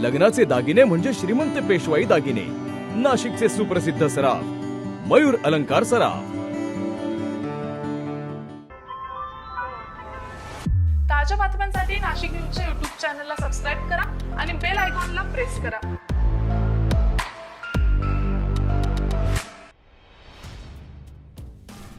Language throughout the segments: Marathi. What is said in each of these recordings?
लग्नाचे दागिने म्हणजे श्रीमंत पेशवाई दागिने. नाशिकचे सुप्रसिद्ध सराफ मयूर अलंकार सराफ. ताज्या बातम्यांसाठी नाशिक न्यूजच्या युट्यूब चॅनलला सबस्क्राईब करा आणि बेल आयकॉनला प्रेस करा.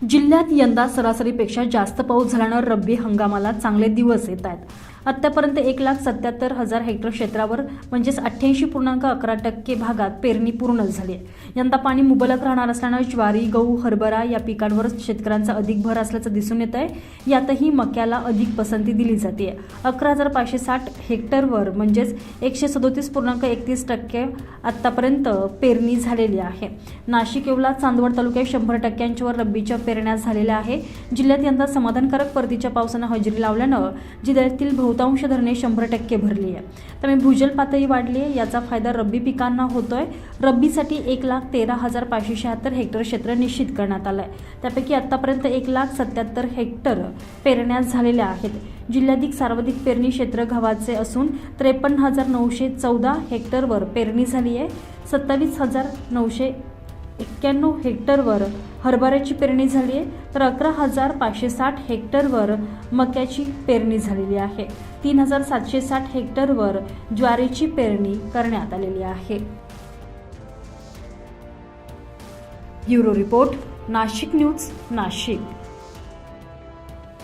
जिल्ह्यात यंदा सरासरीपेक्षा जास्त पाऊस झाल्यानं रब्बी हंगामाला चांगले दिवस येत आहेत. आत्तापर्यंत एक लाख सत्याहत्तर हजार हेक्टर क्षेत्रावर म्हणजेच अठ्ठ्याऐंशी पूर्णांक अकरा टक्के भागात पेरणी पूर्ण झाली आहे. यंदा पाणी मुबलक राहणार असल्यानं ज्वारी गहू हरभरा या पिकांवर शेतकऱ्यांचा अधिक भर असल्याचं दिसून येत आहे. यातही मक्याला अधिक पसंती दिली जाते. अकरा हजार पाचशे साठ हेक्टरवर म्हणजेच एकशे सदोतीस पूर्णांक एकतीस टक्के आत्तापर्यंत पेरणी झालेली आहे. नाशिक येवला चांदवड तालुक्यात शंभर टक्क्यांच्यावर रब्बीच्या पेरण्या झालेल्या आहे. जिल्ह्यात यंदा समाधानकारक परतीच्या पावसानं हजेरी लावल्यानं जिल्ह्यातील बहुतांश धरणे शंभर टक्के भरली आहे त्यामुळे भूजल पातळी वाढली आहे याचा फायदा रब्बी पिकांना होतो आहे रब्बीसाठी एक लाख तेरा हजार पाचशे शहात्तर हेक्टर क्षेत्र निश्चित करण्यात आलं आहे त्यापैकी आत्तापर्यंत एक लाख सत्याहत्तर हेक्टर पेरण्यास झालेल्या आहेत. जिल्ह्याधिक सर्वाधिक पेरणी क्षेत्र गव्हाचे असून त्रेपन्न हजार नऊशे चौदा हेक्टरवर पेरणी झाली आहे सत्तावीस हजार नऊशे एक्क्याण्णव हेक्टरवर हरभऱ्याची पेरणी झाली आहे तर अकरा हजार पाचशे साठ हेक्टरवर मक्याची पेरणी झालेली आहे. तीन हजार सातशे साठ हेक्टरवर ज्वारीची पेरणी करण्यात आलेली आहे. Bureau report Nashik news Nashik.